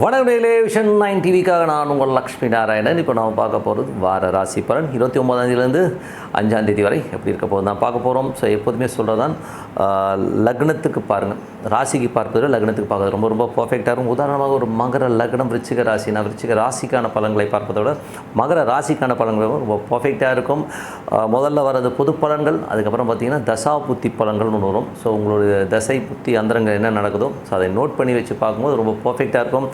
வணக்கம் vision nine டிவிக்காக நான் உங்கள் லக்ஷ்மி நாராயணன். இப்போ நம்ம பார்க்க போகிறது வார ராசி பலன். இருபத்தி ஒன்பதாந்தேதியிலேருந்து அஞ்சாம் தேதி வரை எப்படி இருக்க போகுது நான் பார்க்க போகிறோம். ஸோ எப்போதுமே சொல்கிறதான் லக்னத்துக்கு பாருங்கள் ராசிக்கு பார்ப்பது லக்னத்துக்கு பார்க்கறது ரொம்ப ரொம்ப பர்ஃபெக்டாக இருக்கும். உதாரணமாக ஒரு மகர லக்னம் விருச்சிக ராசினா விருச்சிக ராசிக்கான பலன்களை பார்ப்பதை விட மகர ராசிக்கான பலன்கள் ரொம்ப பர்ஃபெக்டாக இருக்கும். முதல்ல வர்றது பொது பலன்கள் அதுக்கப்புறம் பார்த்தீங்கன்னா தசா புத்தி பலன்கள்னு ஒன்று வரும். ஸோ உங்களுடைய தசை புத்தி அந்தரங்கள் என்ன நடக்குதோ ஸோ அதை நோட் பண்ணி வச்சு பார்க்கும்போது ரொம்ப பர்ஃபெக்டாக இருக்கும்.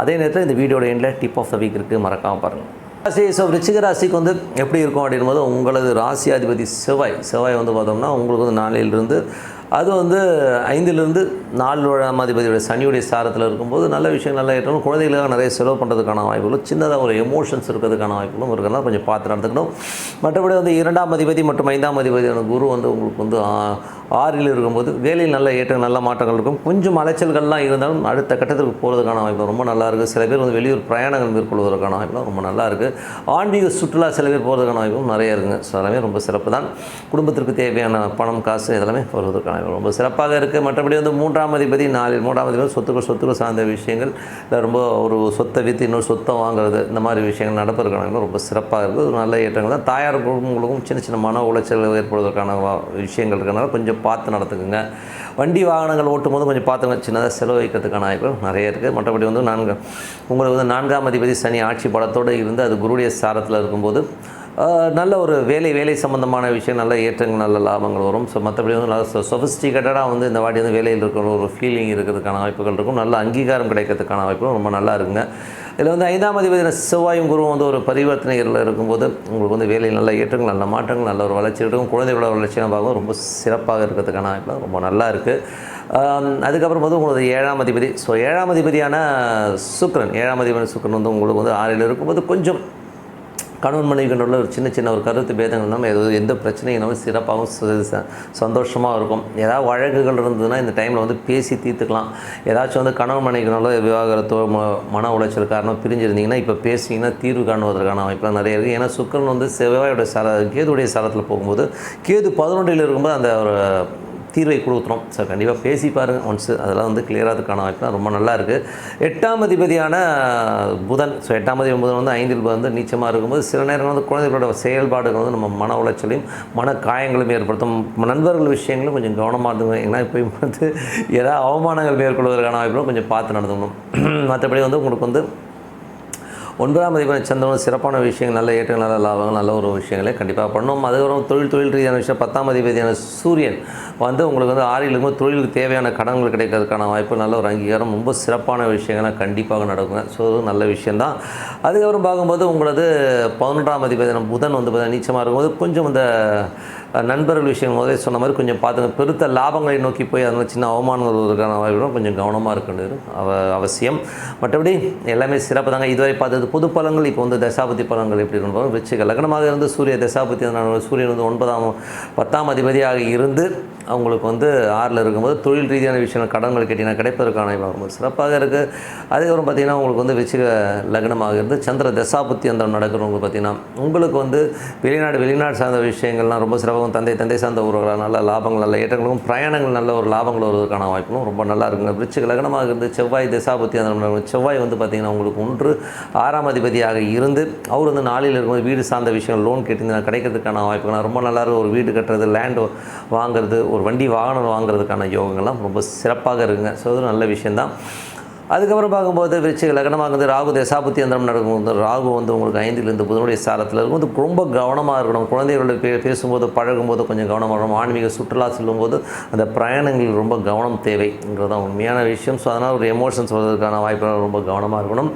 அதே நேரத்தில் இந்த வீடியோட எண்டில் டிப் ஆஃப் த வீக் இருக்குது மறக்காமல் பாருங்கள் ராசி ஸோ ரிச்சிக ராசிக்கு வந்து எப்படி இருக்கும் அப்படின்போது உங்களது ராசி அதிபதி செவ்வாய் செவ்வாய் வந்து பார்த்தோம்னா உங்களுக்கு வந்து நாளையிலிருந்து அது வந்து ஐந்திலிருந்து நாலு ஏழாம் சனியுடைய சாரத்தில் இருக்கும்போது நல்ல விஷயம் நல்லா ஏற்றணும் குழந்தைகளுக்காக நிறைய செலவு பண்ணுறதுக்கான வாய்ப்புகளும் சின்னதாக ஒரு எமோஷன்ஸ் இருக்கிறதுக்கான வாய்ப்புகளும் இருக்கிறதா கொஞ்சம் பார்த்து நடந்துக்கணும். மற்றபடி வந்து இரண்டாம் அதிபதி மற்றும் ஐந்தாம் அதிபதியான குரு வந்து உங்களுக்கு வந்து ஆறில் இருக்கும்போது வேலையில் நல்ல ஏற்றம் நல்ல மாற்றங்கள் இருக்கும். கொஞ்சம் அலைச்சல்கள்லாம் இருந்தாலும் அடுத்த கட்டத்திற்கு போகிறதுக்கான வாய்ப்பு ரொம்ப நல்லா இருக்குது சில பேர் வந்து வெளியூர் பிரயாணங்கள் மேற்கொள்வதற்கான வாய்ப்புலாம் ரொம்ப நல்லா இருக்குது ஆன்மீக சுற்றுலா சில பேர் போகிறதுக்கான வாய்ப்பும் நிறைய இருக்குங்க. ஸோ எல்லாமே ரொம்ப சிறப்பு தான் குடும்பத்திற்கு தேவையான பணம் காசு இதெல்லாமே வருவதற்கான ரொம்ப சிறப்பாக இருக்குது மற்றபடி வந்து மூன்றாம் அதிபதி நாலில் மூன்றாம் அதிபதி சொத்துக்கள் சொத்துக்கள் சார்ந்த விஷயங்கள் இல்லை ரொம்ப ஒரு சொத்தை விற்று இன்னொரு சொத்தை வாங்குறது இந்த மாதிரி விஷயங்கள் நடப்பதற்கான ரொம்ப சிறப்பாக இருக்குது ஒரு நல்ல ஏற்றங்கள் தான். தாயார் குடும்பங்களுக்கும் சின்ன சின்ன மன உளைச்சல் ஏற்படுவதற்கான வா- விஷயங்கள் இருக்கிறனால கொஞ்சம் பார்த்து நடத்துக்குங்க வண்டி வாகனங்கள் ஓட்டும் போது கொஞ்சம் பார்த்துங்க. சின்னதாக செலவு வைக்கிறதுக்கான வாய்ப்புகள் நிறைய இருக்குது மற்றபடி வந்து நான்கு உங்களுக்கு வந்து நான்காம் அதிபதி சனி ஆட்சி படத்தோடு இருந்து அது குருடைய சாரத்தில் இருக்கும்போது நல்ல ஒரு வேலை வேலை சம்மந்தமான விஷயம் நல்ல ஏற்றங்கள் நல்ல லாபங்கள் வரும். ஸோ மற்றபடி வந்து நல்ல சொஃபிஸ்டிகேட்டடாக வந்து இந்த வாட்டி வந்து வேலையில் இருக்கிற ஒரு ஃபீலிங் இருக்கிறதுக்கான வாய்ப்புகள் இருக்கும். நல்ல அங்கீகாரம் கிடைக்கிறதுக்கான வாய்ப்புகள் ரொம்ப நல்லா இருக்குங்க. இதில் வந்து ஐந்தாம் அதிபதி செவ்வாயும் குருவும் வந்து ஒரு பரிவர்த்தனைகளில் இருக்கும்போது உங்களுக்கு வந்து வேலையில் நல்ல ஏற்றங்கள் நல்ல மாற்றங்கள் நல்ல ஒரு வளர்ச்சி இருக்கும். குழந்தைகளோட வளர்ச்சியான பார்க்கும் ரொம்ப சிறப்பாக இருக்கிறதுக்கான வாய்ப்பு ரொம்ப நல்லா இருக்குது அதுக்கப்புறம் வந்து உங்களுக்கு ஏழாம் அதிபதி. ஸோ ஏழாம் அதிபதியான சுக்கிரன் ஏழாம் அதிபதி சுக்கிரன் வந்து உங்களுக்கு வந்து ஆறில் இருக்கும்போது கொஞ்சம் கணவன் மனைவிகளோட ஒரு சின்ன சின்ன ஒரு கருத்து பேதங்கள் இல்லாமல் எது எந்த பிரச்சனையும் இல்லாமல் சிறப்பாகவும் ச- சந்தோஷமாக இருக்கும். ஏதாவது வழக்குகள் இருந்ததுன்னா இந்த டைமில் வந்து பேசி தீர்த்துக்கலாம். ஏதாச்சும் வந்து கணவன் மனைவிகளோட விவாகரத்தோ ம மன உளைச்சல் காரணம் பிரிஞ்சிருந்தீங்கன்னா இப்போ பேசிங்கன்னா தீர்வு காணுவதற்கான வாய்ப்புலாம் நிறைய இருக்குது ஏன்னா சுக்கரன் வந்து செவ்வாயோட சர கேதுடைய சரத்தில் போகும்போது கேது பதினொன்றில் இருக்கும்போது அந்த ஒரு தீர்வை கொடுத்துரும் ஸோ கண்டிப்பாக பேசி பாருங்கள் ஒன்ஸு அதெல்லாம் வந்து கிளியராகிறதுக்கான வாய்ப்பு ரொம்ப நல்லா இருக்குது எட்டாம் அதிபதியான புதன் ஸோ எட்டாம் அதிபதி புதன் வந்து ஐந்தில் வந்து நீச்சமாக இருக்கும்போது சில நேரங்கள் வந்து குழந்தைகளோட செயல்பாடுகள் வந்து நம்ம மன உளைச்சலையும் மன காயங்களும் ஏற்படுத்தும். நண்பர்கள் விஷயங்களும் கொஞ்சம் கவனமாக இருந்துங்க ஏன்னா இப்போ வந்து ஏதாவது அவமானங்கள் மேற்கொள்வதற்கான வாய்ப்புகளும் கொஞ்சம் பார்த்து நடந்துக்கணும். மற்றபடி வந்து உங்களுக்கு வந்து ஒன்பதாம் அதிபதி சந்திரன் சிறப்பான விஷயங்கள் நல்ல ஏற்றங்கள் நல்ல லாபங்கள் நல்ல ஒரு விஷயங்களை கண்டிப்பாக பண்ணணும் அதுக்கப்புறம் தொழில் தொழில் ரீதியான விஷயம் பத்தாம் அதிபதியான சூரியன் வந்து உங்களுக்கு வந்து ஆறில் இருக்கும்போது தொழிலுக்கு தேவையான கடன்கள் கிடைக்கிறதுக்கான வாய்ப்பு நல்ல ஒரு அங்கீகாரம் ரொம்ப சிறப்பான விஷயங்கள்லாம் கண்டிப்பாக நடக்குங்க. ஸோ அது நல்ல விஷயந்தான் அதுக்கப்புறம் பார்க்கும்போது உங்களது பதினொன்றாம் அதிபதியான புதன் வந்து பார்த்தீங்கன்னா நீச்சமாக இருக்கும்போது கொஞ்சம் இந்த நண்பர்கள் விஷயம் முதலே சொன்ன மாதிரி கொஞ்சம் பார்த்துங்க. பெருத்த லாபங்களை நோக்கி போய் அதனால் சின்ன அவமானங்கள் வருவதற்கான வாய்ப்புகளும் கொஞ்சம் கவனமாக இருக்கின்றது அவ அவசியம். மற்றபடி எல்லாமே சிறப்பு தாங்க இதுவரை பார்த்தது பொது பலன்கள் இப்போ வந்து தசாபதி பலன்கள் எப்படி இருக்கும் விருச்சிக லக்னமாக இருந்து சூரிய தசாபதி சூரியன் வந்து ஒன்பதாம் பத்தாம் அதிபதியாக இருந்து அவங்களுக்கு வந்து ஆறில் இருக்கும்போது தொழில் ரீதியான விஷயங்கள் கடன்கள் கேட்டிங்கன்னா கிடைப்பதற்கான வாய்ப்பு ரொம்ப சிறப்பாக இருக்குது அதுக்கப்புறம் பார்த்திங்கன்னா உங்களுக்கு வந்து விருச்சிக லக்னமாக இருந்து சந்திர தசாபுத்தி அந்த நடக்கிறவங்க பார்த்திங்கன்னா உங்களுக்கு வந்து வெளிநாடு வெளிநாடு சார்ந்த விஷயங்கள்லாம் ரொம்ப சிறப்பாகவும் தந்தை தந்தை சார்ந்த உறவுகள் நல்ல லாபங்கள் நல்ல ஏற்றங்களும் பிரயாணங்கள் நல்ல ஒரு லாபங்கள் வருவதற்கான வாய்ப்புகளும் ரொம்ப நல்லா இருக்குங்க விருச்சிக லக்னமாக இருந்து செவ்வாய் தசாபுத்தி அந்த நடக்கும். செவ்வாய் வந்து பார்த்திங்கன்னா உங்களுக்கு ஒன்று ஆறு ஆறாம் அதிபதியாக இருந்து அவர் வந்து நாளில் இருக்கும்போது வீடு சார்ந்த விஷயம் லோன் கேட்டிருந்தா கிடைக்கிறதுக்கான வாய்ப்புகள் ரொம்ப நல்லா இருக்கும் ஒரு வீடு கட்டுறது லேண்டு வாங்குறது ஒரு வண்டி வாகனம் வாங்குறதுக்கான யோகங்கள்லாம் ரொம்ப சிறப்பாக இருக்குங்க. ஸோ அது நல்ல விஷயந்தான் அதுக்கப்புறம் பார்க்கும்போது விருச்சிக லக்னமாக வந்து ராகு தசாபுத்தி அந்தரம் நடக்கும்போது ராகு வந்து உங்களுக்கு ஐந்திலிருந்து புதனுடைய சாரத்தில் இருக்கும்போது ரொம்ப கவனமாக இருக்கணும். குழந்தைகளோட பே பேசும்போது பழகும்போது கொஞ்சம் கவனமாக இருக்கணும். ஆன்மீக சுற்றுலா செல்லும்போது அந்த பிரயாணங்களில் ரொம்ப கவனம் தேவைங்கிறதான் உண்மையான விஷயம். ஸோ அதனால் ஒரு எமோஷன்ஸ் வர்றதுக்கான வாய்ப்புகள் ரொம்ப கவனமாக இருக்கணும்.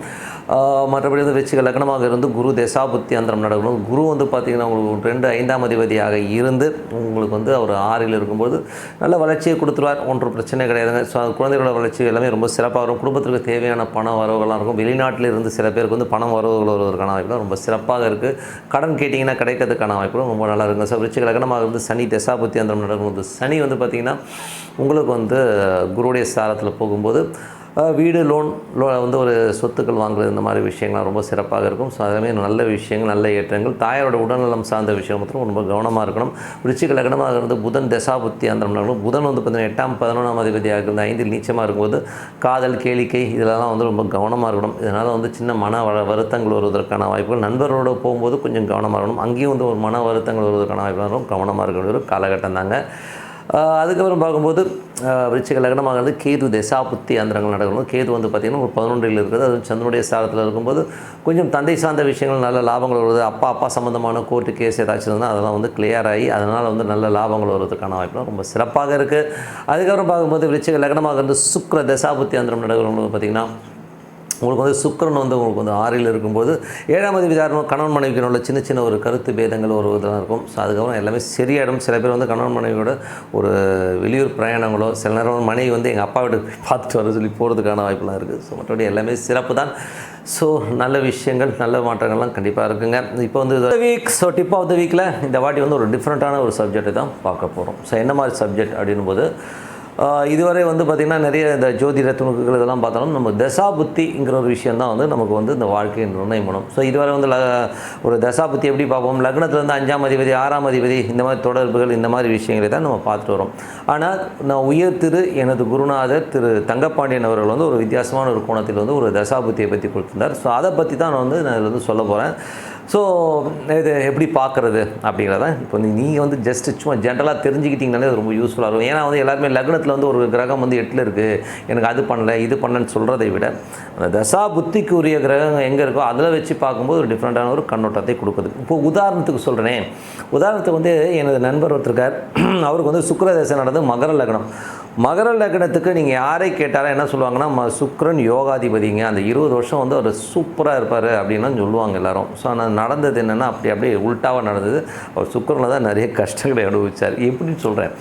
மற்றபடி வந்து விருச்சிக லக்னமாக இருந்து குரு தசாபுத்தி அந்தரம் நடக்கணும். குரு வந்து பார்த்திங்கன்னா உங்களுக்கு ரெண்டு ஐந்தாம் அதிபதியாக இருந்து உங்களுக்கு வந்து அவர் ஆறில் இருக்கும்போது நல்ல வளர்ச்சியை கொடுத்துருவார். ஒன்றும் பிரச்சனை கிடையாதுங்க ஸோ குழந்தைகளோட வளர்ச்சி எல்லாமே ரொம்ப சிறப்பாக வரும். குடும்பத்திற்கு தேவையான பண வரவுகளாக இருக்கும். வெளிநாட்டில் இருந்து சில பேருக்கு வந்து பணம் வரவுகள் வருவதற்கான வாய்ப்புலாம் ரொம்ப சிறப்பாக இருக்குது கடன் கேட்டிங்கன்னா கிடைக்கிறதுக்கான வாய்ப்புகளும் ரொம்ப நல்லா இருக்குங்க. ஸோ விருச்சிக லக்னமாக இருந்து சனி தசாபுத்தி அந்தரம் நடக்கும்போது சனி வந்து பார்த்திங்கன்னா உங்களுக்கு வந்து குருடைய சாரத்தில் போகும்போது வீடு லோன் லோ வந்து ஒரு சொத்துக்கள் வாங்குறது இந்த மாதிரி விஷயங்கள்லாம் ரொம்ப சிறப்பாக இருக்கும். ஸோ அதுமே நல்ல விஷயங்கள் நல்ல ஏற்றங்கள் தாயாரோட உடல்நலம் சார்ந்த விஷயம் மட்டும் ரொம்ப கவனமாக இருக்கணும். விருச்சிக லக்னமாக இருந்து புதன் தசாபுத்தி அந்த புதன் வந்து பார்த்தீங்கன்னா எட்டாம் பதினொன்றாம் அதிபதியாக இருந்து ஐந்தில் நீச்சமாக இருக்கும்போது காதல் கேளிக்கை இதெல்லாம் வந்து ரொம்ப கவனமாக இருக்கணும். இதனால் வந்து சின்ன மன வருத்தங்கள் வருவதற்கான வாய்ப்புகள். நண்பர்களோடு போகும்போது கொஞ்சம் கவனமாக இருக்கணும். அங்கேயும் வந்து ஒரு மன வருத்தங்கள் வருவதற்கான வாய்ப்பு கவனமாக இருக்கிற ஒரு காலகட்டம் தாங்க. அதுக்கப்புறம் பார்க்கும்போது விருச்சிக லக்னமாகிறது கேது தசா புத்தி அந்தரங்கள் நடக்கணும். கேது வந்து பார்த்திங்கன்னா ஒரு பதினொன்றில் இருக்குது அது சந்திரனுடைய சாரத்தில் இருக்கும்போது கொஞ்சம் தந்தை சார்ந்த விஷயங்கள் நல்ல லாபங்கள் வருது. அப்பா அப்பா சம்மந்தமான கோர்ட்டு கேஸ் ஏதாச்சும் இருந்தால் அதெல்லாம் வந்து கிளியர் ஆகி அதனால் வந்து நல்ல லாபங்கள் வருவதற்கான வாய்ப்புலாம் ரொம்ப சிறப்பாக இருக்குது அதுக்கப்புறம் பார்க்கும்போது விருச்சிக லக்னமாக இருந்து சுக்ர தசா புத்தி அந்தரம் நடக்கிறவங்க பார்த்திங்கன்னா உங்களுக்கு வந்து சுக்கிரன் வந்து உங்களுக்கு வந்து ஆறில் இருக்கும்போது ஏழாம் அதிபதி கணவன் மனைவிக்கு உள்ள சின்ன சின்ன ஒரு கருத்து பேதங்கள் ஒரு இதெல்லாம் இருக்கும். ஸோ அதுக்கப்புறம் எல்லாமே சரியாயிடும் சில பேர் வந்து கணவன் மனைவியோட ஒரு வெளியூர் பிரயாணங்களோ சில நேரம் மனைவி வந்து எங்கள் அப்பா வீட்டுக்கு பார்த்துட்டு வர சொல்லி போகிறதுக்கான வாய்ப்புலாம் இருக்குது. ஸோ மற்றபடி எல்லாமே சிறப்பு தான். ஸோ நல்ல விஷயங்கள் நல்ல மாற்றங்கள்லாம் கண்டிப்பாக இருக்குங்க. இப்போ வந்து week so tip of the வீக்கில் இந்த வாட்டி வந்து ஒரு டிஃப்ரெண்ட்டான ஒரு சப்ஜெக்ட்டு தான் பார்க்க போகிறோம் ஸோ என்ன மாதிரி சப்ஜெக்ட் அப்படின்னும் போது இதுவரை வந்து பார்த்திங்கன்னா நிறைய இந்த ஜோதிட துணுக்குகள் இதெல்லாம் பார்த்தாலும் நம்ம தசா புத்திங்கிற ஒரு விஷயம் தான் வந்து நமக்கு வந்து இந்த வாழ்க்கையை நிர்ணயம் பண்ணும் ஸோ இதுவரை வந்து ல ஒரு தசா புத்தி எப்படி பார்ப்போம்? லக்னத்துலேருந்து அஞ்சாம் அதிபதி ஆறாம் அதிபதி இந்த மாதிரி தொடர்புகள் இந்த மாதிரி விஷயங்களை தான் நம்ம பார்த்துட்டு வரோம். ஆனால் நான் உயர் திரு எனது குருநாதர் திரு தங்கப்பாண்டியன் அவர்கள் வந்து ஒரு வித்தியாசமான ஒரு கோணத்தில் வந்து ஒரு தசா புத்தியை பற்றி கொடுத்துருந்தார். ஸோ அதை பற்றி தான் நான் வந்து நான் இதில் வந்து சொல்ல போகிறேன் ஸோ இது எப்படி பார்க்குறது அப்படிங்கிறத இப்போ நீங்கள் வந்து ஜஸ்ட் சும்மா ஜென்ரலாக தெரிஞ்சுக்கிட்டிங்கனாலே அது ரொம்ப யூஸ்ஃபுல்லாக இருக்கும். ஏன்னா வந்து எல்லாருமே லக்னத்தில் வந்து ஒரு கிரகம் வந்து எட்டில் இருக்குது எனக்கு அது பண்ணல இது பண்ணலன்னு சொல்கிறதை விட அந்த தசா புத்திக்கு உரிய கிரகம் எங்கே இருக்கோ அதில் வச்சு பார்க்கும்போது ஒரு டிஃப்ரெண்ட்டான ஒரு கண்ணோட்டத்தை கொடுக்குது. இப்போ உதாரணத்துக்கு சொல்கிறேனே உதாரணத்துக்கு வந்து எனது நண்பர் ஒருத்தருக்கார் அவருக்கு வந்து சுக்கர தசை நடந்து மகர லக்னம். மகர லக்னத்துக்கு நீங்கள் யாரை கேட்டாலும் என்ன சொல்லுவாங்கன்னா ம யோகாதிபதிங்க. அந்த இருபது வருஷம் வந்து அவர் சூப்பராக இருப்பார் அப்படின்லாம் சொல்லுவாங்க எல்லாரும். ஸோ ஆனால் நடந்தது என்னென்னா அப்படி அப்படியே உல்ட்டாவாக நடந்தது. அவர் சுக்கிரனில் தான் நிறைய கஷ்டங்களை அனுபவிச்சார். எப்படின்னு சொல்கிறேன்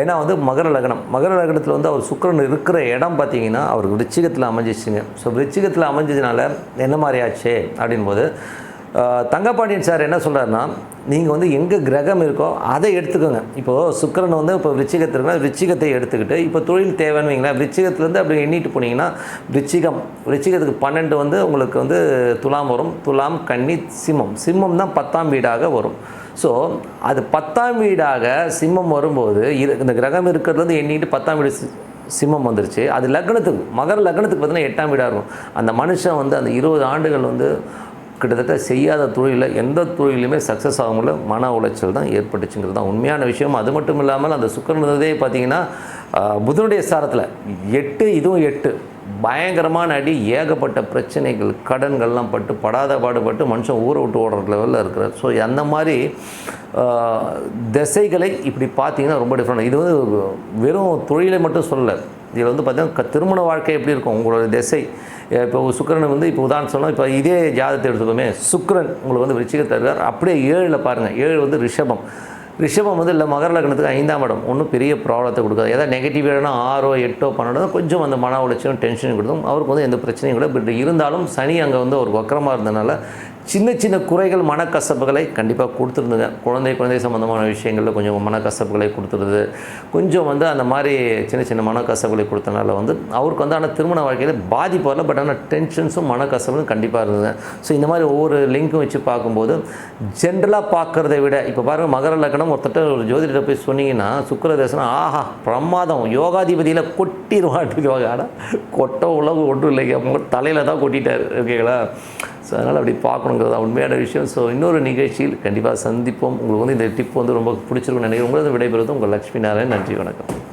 ஏன்னா வந்து மகர லக்னம் மகர லக்னத்தில் வந்து அவர் சுக்கரன் இருக்கிற இடம் பார்த்தீங்கன்னா அவர் விருச்சிகத்தில் அமைஞ்சிச்சுங்க. ஸோ விருச்சிகத்தில் அமைஞ்சதுனால என்ன மாதிரி ஆச்சு? அப்படின் போது தங்கப்பாண்டியன் சார் என்ன சொல்கிறாருன்னா நீங்கள் வந்து எங்கே கிரகம் இருக்கோ அதை எடுத்துக்கோங்க. இப்போது சுக்கரன் வந்து இப்போ விருச்சிகத்தில் இருக்குன்னா விருச்சிகத்தை எடுத்துக்கிட்டு இப்போ தொழில் தேவைன்னு வைங்களேன் விருச்சிகத்துலேருந்து அப்படி எண்ணிட்டு போனீங்கன்னா விருச்சிகம் விருச்சிகத்துக்கு பன்னெண்டு வந்து உங்களுக்கு வந்து துலாம் வரும். துலாம் கன்னி சிம்மம். சிம்மம் தான் பத்தாம் வீடாக வரும். ஸோ அது பத்தாம் வீடாக சிம்மம் வரும்போது இது இந்த கிரகம் இருக்கிறதுலேருந்து எண்ணிட்டு பத்தாம் வீடு சி- சிம்மம் வந்துருச்சு. அது லக்னத்துக்கு மகர லக்னத்துக்கு பார்த்தீங்கன்னா எட்டாம் வீடாக இருக்கும். அந்த மனுஷன் வந்து அந்த இருபது ஆண்டுகள் வந்து கிட்டத்தட்ட செய்யாத தொழிலில் எந்த தொழிலுமே சக்ஸஸ் ஆக முடியல. மன உளைச்சல் தான் ஏற்பட்டுச்சுங்கிறது தான் உண்மையான விஷயம். அது மட்டும் இல்லாமல் அந்த சுக்கரனதே இருந்ததே பார்த்தீங்கன்னா புதனுடைய சாரத்தில் எட்டு இதுவும் எட்டு. பயங்கரமான அடி ஏகப்பட்ட பிரச்சனைகள் கடன்கள்லாம் பட்டு படாத பாடுபட்டு மனுஷன் ஊரை விட்டு ஓடுற லெவலில் இருக்கிறார். ஸோ அந்த மாதிரி திசைகளை இப்படி பார்த்தீங்கன்னா ரொம்ப டிஃப்ரெண்ட் இது வந்து வெறும் தொழிலை மட்டும் சொல்லலை. இதில் வந்து பார்த்திங்கன்னா க- திருமண வாழ்க்கை எப்படி இருக்கும்? உங்களோட திசை. இப்போ சுக்கிரன் வந்து இப்போ உதாரணம் சொன்னால் இப்போ இதே ஜாதத்தை எடுத்துக்கோமே சுக்கரன் உங்களுக்கு வந்து விருச்சிகத்தை இருக்கார் அப்படியே ஏழில் பாருங்கள் ஏழு வந்து ரிஷபம். ரிஷபம் வந்து இல்லை மகர லக்னத்துக்கு ஐந்தாம் இடம். ஒன்றும் பெரிய ப்ராப்ளத்தை கொடுக்காது. ஏதாவது நெகட்டிவ் இடம்னா ஆறோ எட்டோ பன்னெண்டோ கொஞ்சம் அந்த மன உளைச்சலும் டென்ஷன் கொடுத்தும் அவருக்கு வந்து எந்த பிரச்சனையும் கூட பட் இருந்தாலும் சனி அங்கே வந்து ஒரு வக்கரமாக இருந்தனால சின்ன சின்ன குறைகள் மனக்கசப்புகளை கண்டிப்பாக கொடுத்துருந்தது. குழந்தை குழந்தை சம்மந்தமான விஷயங்களில் கொஞ்சம் மனக்கசப்புகளை கொடுத்துருது கொஞ்சம் வந்து அந்த மாதிரி சின்ன சின்ன மனக்கசப்புகளை கொடுத்தனால வந்து அவருக்கு வந்து ஆனால் திருமண வாழ்க்கையில் பாதிப்பு வரல. பட் ஆனால் டென்ஷன்ஸும் மனக்கசப்பும் கண்டிப்பாக இருந்தது. ஸோ இந்த மாதிரி ஒவ்வொரு லிங்க்கும் வச்சு பார்க்கும்போது ஜென்ரலாக பார்க்குறத விட இப்போ பாருங்கள் மகர லக்னம் ஒருத்தட்ட ஒரு ஜோதிடத்தை போய் சொன்னீங்கன்னா சுக்கரதேசனம் ஆஹா பிரமாதம். யோகாதிபதியில் கொட்டிடுவாட்டிடுவாங்க ஆனால் கொட்ட உலகம் ஒன்றும் இல்லைங்க. அவங்க தலையில் தான் கொட்டிட்டார். ஓகேங்களா? ஸோ அதனால் அப்படி பார்க்கணுங்கிறது தான் உண்மையான விஷயம். ஸோ இன்னொரு நிகழ்ச்சியில் கண்டிப்பாக சந்திப்போம். உங்களுக்கு வந்து இந்த டிப் வந்து ரொம்ப பிடிச்சிருக்கும்னு நினைக்கிறேன். உங்களது விடைபெறுவது உங்கள் லக்ஷ்மி நாராயண் நன்றி வணக்கம்.